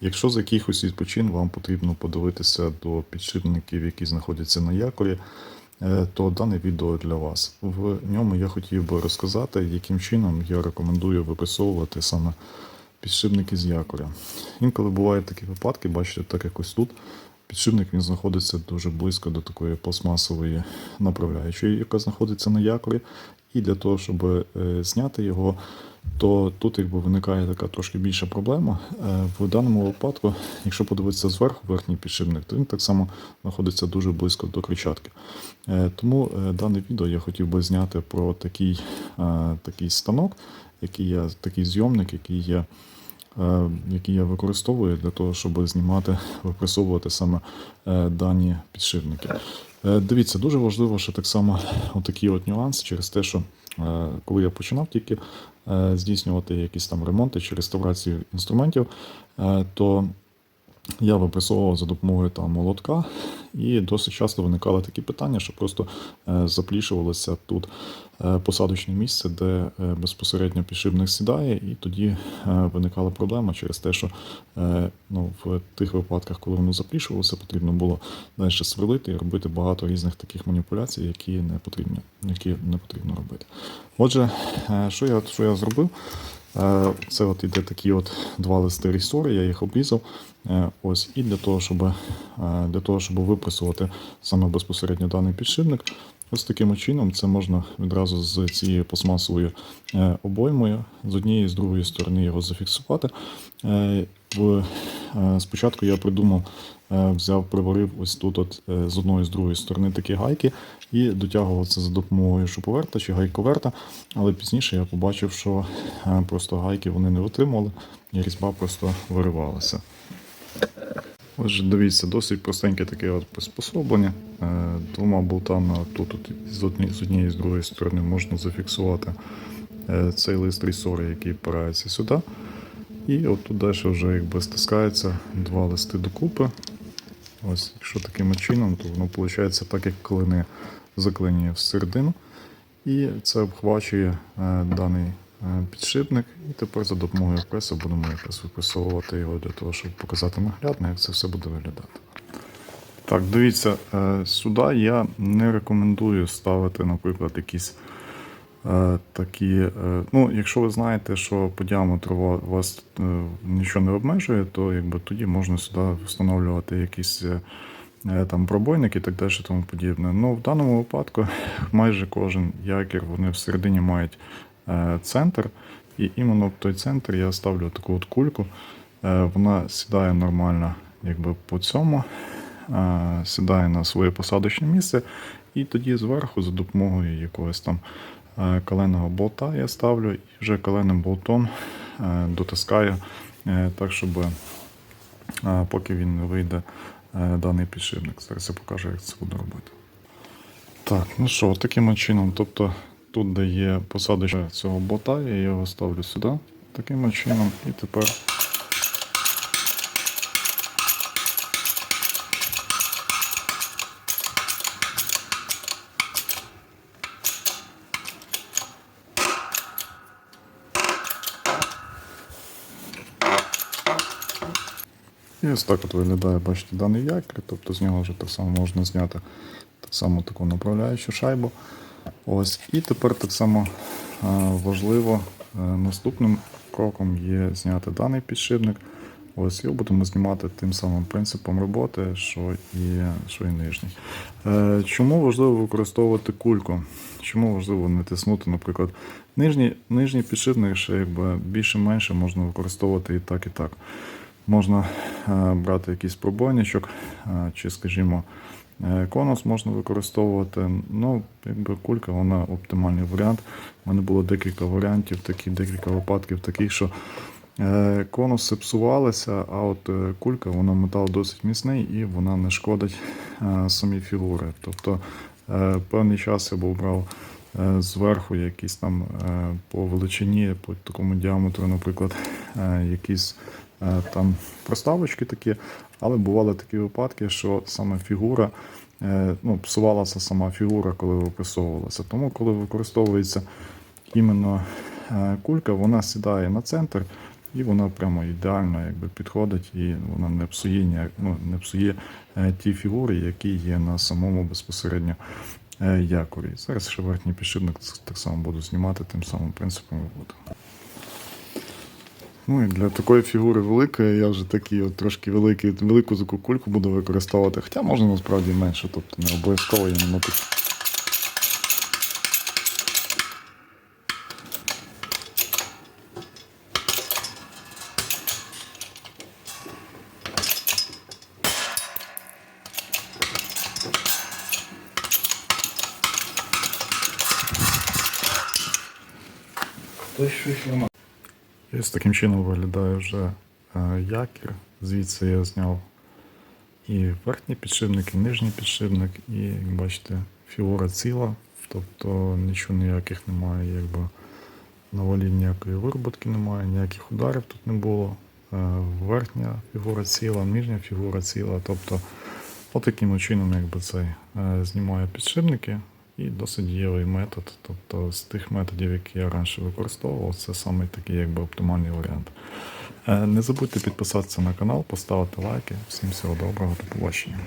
Якщо з якихось причин вам потрібно подивитися до підшипників, які знаходяться на якорі, е, то дане відео для вас. В ньому я хотів би розказати, яким чином я рекомендую випресовувати саме підшипники з якоря. Інколи бувають такі випадки, бачите, так якось тут. Підшипник він знаходиться дуже близько до такої пластмасової направляючої, яка знаходиться на якорі. І для того, щоб е, зняти його, то тут якби виникає така трошки більша проблема. Е, В даному випадку, якщо подивитися зверху верхній підшипник, то він так само знаходиться дуже близько до кричатки. Е, Тому е, дане відео я хотів би зняти про такий, такий станок, який я, такий зйомник, який я е, які я використовую для того, щоб знімати, випресовувати саме дані підшипники. Дивіться, дуже важливо, що так само отакий от нюанс через те, що коли я починав тільки здійснювати якісь там ремонти чи реставрацію інструментів, е, то я випресовував за допомогою там молотка, і досить часто виникали такі питання, що просто е, заплішувалося тут е, посадочне місце, де е, безпосередньо підшипник сідає, і тоді виникала проблема через те, що ну, в тих випадках, коли воно заплішувалося, потрібно було далі сверлити і робити багато різних таких маніпуляцій, які не потрібно, які не потрібно робити. Отже, що я, що я зробив? Е, Це от іде такі от два листи рісори, я їх обрізав. Е, Ось, і для того, щоб, е, для того, щоб випресувати саме безпосередньо даний підшипник, ось таким чином це можна відразу з цією пластмасовою е, обоймою з однієї з другої сторони його зафіксувати. Е, е, Спочатку я придумав, взяв, приварив ось тут от, з одної з другої сторони такі гайки і дотягував це за допомогою шуповерта чи гайковерта. Але пізніше я побачив, що просто гайки вони не витримували, і різьба просто виривалася. Отже, дивіться, досить простеньке таке от приспособлення. Е, Двома болтами тут от, з однієї з другої сторони можна зафіксувати е, цей лист рісори, який впирається сюди. І от тут далі вже якби стискається два листи докупи. Ось, якщо таким чином, то воно виходить так, як клини заклинює всередину. І це обхвачує е, даний підшипник. І тепер за допомогою преса будемо якраз випресовувати його для того, щоб показати наглядно, як це все буде виглядати. Так, дивіться, е, сюди я не рекомендую ставити, наприклад, якісь е, такі. е, Ну, якщо ви знаєте, що по діаметру вас е, нічого не обмежує, то якби тоді можна сюди встановлювати якісь. е, е, Там пробойники і так далі, тому подібне. Ну, в даному випадку майже кожен якір вони всередині мають е, центр, і іменно в той центр я ставлю таку от кульку. Е, вона сідає нормально, якби по цьому, е, сідає на своє посадочне місце, і тоді зверху, за допомогою якогось там е, болта, я ставлю і вже каленим болтом е, дотискаю е, так, щоб е, поки він не вийде е, даний підшипник. Зараз я покажу, як це буду робити. Так, ну що, таким чином, тобто тут, де є посадочка цього бота, я його ставлю сюди. Таким чином, і тепер. І ось так от виглядає, бачите, даний якір, тобто з нього вже так само можна зняти так само таку направляючу шайбу. Ось. І тепер так само е, важливо, е, наступним кроком є зняти даний підшипник. Ось його будемо знімати тим самим принципом роботи, що і, що і нижній. Е, чому важливо використовувати кульку? Чому важливо не тиснути, наприклад, нижній, нижній підшипник ще якби більше-менше можна використовувати і так, і так. Можна брати якийсь пробойничок, чи, скажімо, конус можна використовувати. Ну, якби кулька, вона оптимальний варіант. У мене було декілька варіантів, такі, декілька випадків таких, що е, конуси псувалися, а от е, кулька, вона метал досить міцний і вона не шкодить е, самі фігури. Тобто е, певний час я був брав е, зверху якісь там е, по величині, по такому діаметру, наприклад, е, якісь е, там проставочки такі, але бували такі випадки, що саме фігура, е, ну, псувалася сама фігура, коли випресовувалася. Тому, коли використовується іменно е, кулька, вона сідає на центр І вона прямо ідеально якби, підходить і вона не псує, ніяк, ну, не псує е, ті фігури, які є на самому безпосередньо е, якорі. Зараз ще верхній підшипник так само буду знімати тим самим принципом роботи. Ну і для такої фігури великої я вже такі от трошки великі, велику таку кульку буду використовувати. Хоча можна насправді менше, тобто не обов'язково я не мотик. І ось таким чином виглядає вже е, якір. Звідси я зняв і верхній підшипник, і нижній підшипник, і як бачите, фігура ціла, тобто нічого ніяких немає, якби на валі ніякої вироботки немає, ніяких ударів тут не було. Е, Верхня фігура ціла, нижня фігура ціла. Тобто, отаким чином якби цей е, знімаю підшипники. І досить дієвий метод. Тобто з тих методів, які я раніше використовував, це саме такий якби оптимальний варіант. Е, Не забудьте підписатися на канал, поставити лайки. Всім всього доброго, до побачення.